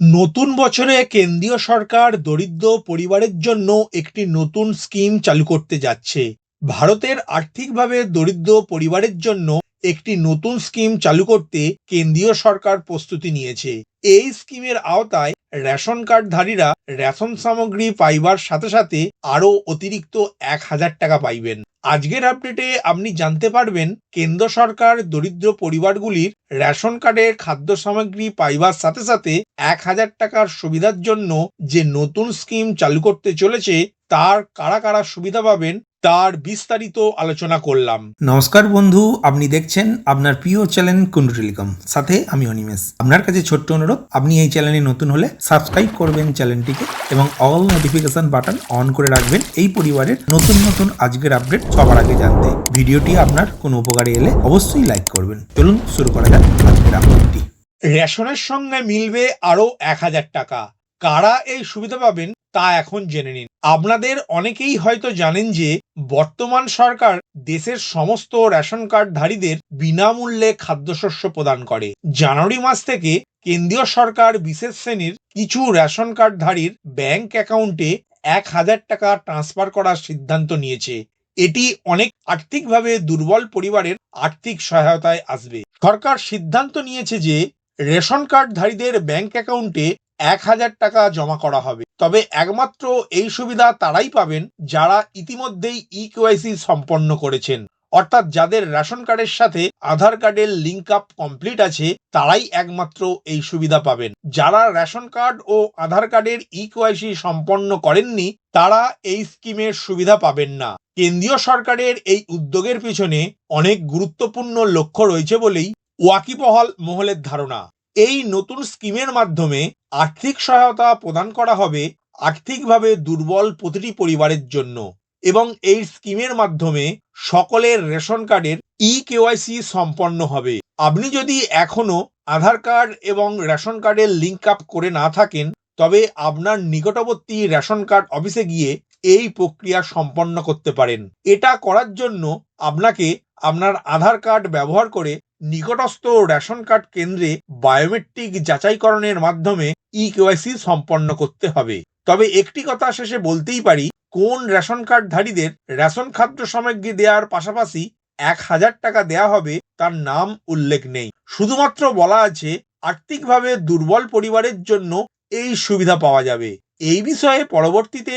নতুন বছরে কেন্দ্রীয় সরকার দরিদ্র পরিবারের জন্য একটি নতুন স্কিম চালু করতে যাচ্ছে। ভারতের আর্থিকভাবে দরিদ্র পরিবারের জন্য একটি নতুন স্কিম চালু করতে কেন্দ্রীয় সরকার প্রস্তুতি নিয়েছে। এই স্কিমের আওতায় রেশন কার্ডধারীরা রেশন সামগ্রী পাইবার সাথে সাথে আরও অতিরিক্ত এক হাজার টাকা পাইবেন। আজকের আপডেটে আপনি জানতে পারবেন কেন্দ্র সরকার দরিদ্র পরিবারগুলির রেশন কার্ডের খাদ্য সামগ্রী পাইবার সাথে সাথে এক হাজার টাকার সুবিধার জন্য যে নতুন স্কিম চালু করতে চলেছে, তার কারা কারা সুবিধা পাবেন তার বিস্তারিত আলোচনা করলাম। নমস্কার বন্ধু আপনি দেখছেন আপনার প্রিয় চ্যানেল কুন্ডু টেলিকম সাথে আমি অনিমেষ। আপনার কাছে ছোট্ট অনুরোধ আপনি এই চ্যানেলে নতুন হলে সাবস্ক্রাইব করবেন চ্যানেলটিকে এবং অল নোটিফিকেশন বাটন অন করে রাখবেন এই পরিবারের নতুন নতুন আজকের আপডেট সবার আগে জানতে। ভিডিওটি আপনার কোনো উপকারে এলে অবশ্যই লাইক করবেন। চলুন শুরু করা যাক আজকের আপডেটটি। রেশনের সঙ্গে মিলবে আরও এক হাজার টাকা। কারা এই সুবিধা পাবেন? তা এখন জেনে নিন। আপনাদের অনেকেই হয়তো জানেন যে, বর্তমান সরকার দেশের সমস্ত রেশন কার্ডধারীদের বিনামূল্যে খাদ্যশস্য প্রদান করে। জানুয়ারি মাস থেকে কেন্দ্রীয় সরকার বিশেষ শ্রেণির কিছু রেশন কার্ডধারীর ব্যাংক অ্যাকাউন্টে এক হাজার টাকা ট্রান্সফার করার সিদ্ধান্ত নিয়েছে। এটি অনেক আর্থিকভাবে দুর্বল পরিবারের আর্থিক সহায়তায় আসবে। সরকার সিদ্ধান্ত নিয়েছে যে, রেশন কার্ডধারীদের ব্যাংক অ্যাকাউন্টে এক হাজার টাকা জমা করা হবে। তবে একমাত্র এই সুবিধা তারাই পাবেন যারা ইতিমধ্যেই ই কেওয়াইসি সম্পন্ন করেছেন। অর্থাৎ যাদের রেশন কার্ডের সাথে আধার কার্ডের লিঙ্ক আপ কমপ্লিট আছে, তারাই একমাত্র এই সুবিধা পাবেন। যারা রেশন কার্ড ও আধার কার্ডের ই কেওয়াইসি সম্পন্ন করেননি, তারা এই স্কিমের সুবিধা পাবেন না। কেন্দ্রীয় সরকারের এই উদ্যোগের পিছনে অনেক গুরুত্বপূর্ণ লক্ষ্য রয়েছে বলেই ওয়াকিবহল মহলের ধারণা। এই নতুন স্কিমের মাধ্যমে আর্থিক সহায়তা প্রদান করা হবে আর্থিকভাবে দুর্বল প্রতিটি পরিবারের জন্য এবং এই স্কিমের মাধ্যমে সকলের রেশন কার্ডের ই কেওয়াইসি সম্পন্ন হবে। আপনি যদি এখনও আধার কার্ড এবং রেশন কার্ডের লিঙ্ক আপ করে না থাকেন, তবে আপনার নিকটবর্তী রেশন কার্ড অফিসে গিয়ে এই প্রক্রিয়া সম্পন্ন করতে পারেন। এটা করার জন্য আপনাকে আপনার আধার কার্ড ব্যবহার করে নিকটস্থ রেশন কার্ড কেন্দ্রে বায়োমেট্রিক যাচাইকরণের মাধ্যমে ই কেওয়াইসি সম্পন্ন করতে হবে। তবে একটি কথা শেষে বলতেই পারি, কোন রেশন কার্ডধারীদের রেশন খাদ্য সামগ্রী দেওয়ার পাশাপাশি এক হাজার টাকা দেয়া হবে তার নাম উল্লেখ নেই। শুধুমাত্র বলা আছে, আর্থিকভাবে দুর্বল পরিবারের জন্য এই সুবিধা পাওয়া যাবে। এই বিষয়ে পরবর্তীতে